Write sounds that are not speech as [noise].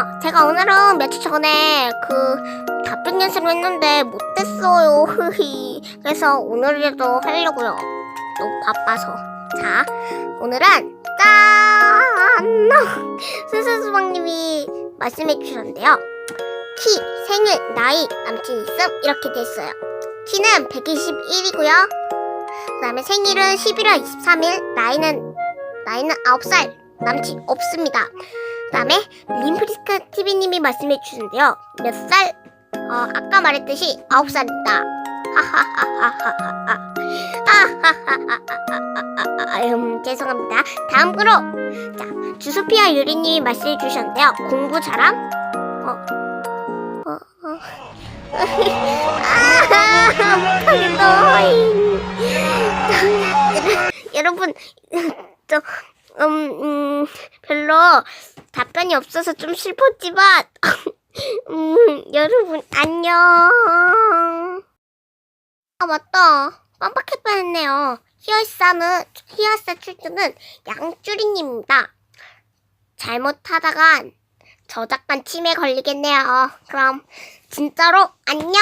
아, 제가 오늘은 며칠 전에 그 답변 연습을 했는데 못했어요. [laughs] 흐히. 그래서 오늘이라도 하려고요. 너무 바빠서. 자, 오늘은 짠! [laughs] 수수수방님이 말씀해 주셨는데요. 키, 생일, 나이, 남친 있음 이렇게 됐어요. 키는 121이고요. 그 다음에 생일은 11월 23일, 나이는 나이는 9살, 남친 없습니다. 그 다음에 림프리스크 TV님이 말씀해 주셨는데요. 몇 살? 어, 아까 말했듯이 9살입니다. 하하하하하하. 하하하하하하. 음, 죄송합니다. 다음으로 자 주소피아 유리님이 말씀해 주셨는데요. 공부 잘함? 어, 어, 어. 아, 못하겠다. 여러분, 저, 음, 음, 별로 답변이 없어서 좀 슬펐지만, [laughs] 음, 여러분, 안녕. 아, 맞다. 깜빡할 뻔 했네요. 히어스는, 히어스 출두는 양쭈리님입니다. 잘못하다간 저작권 침해 걸리겠네요. 그럼, 진짜로 안녕!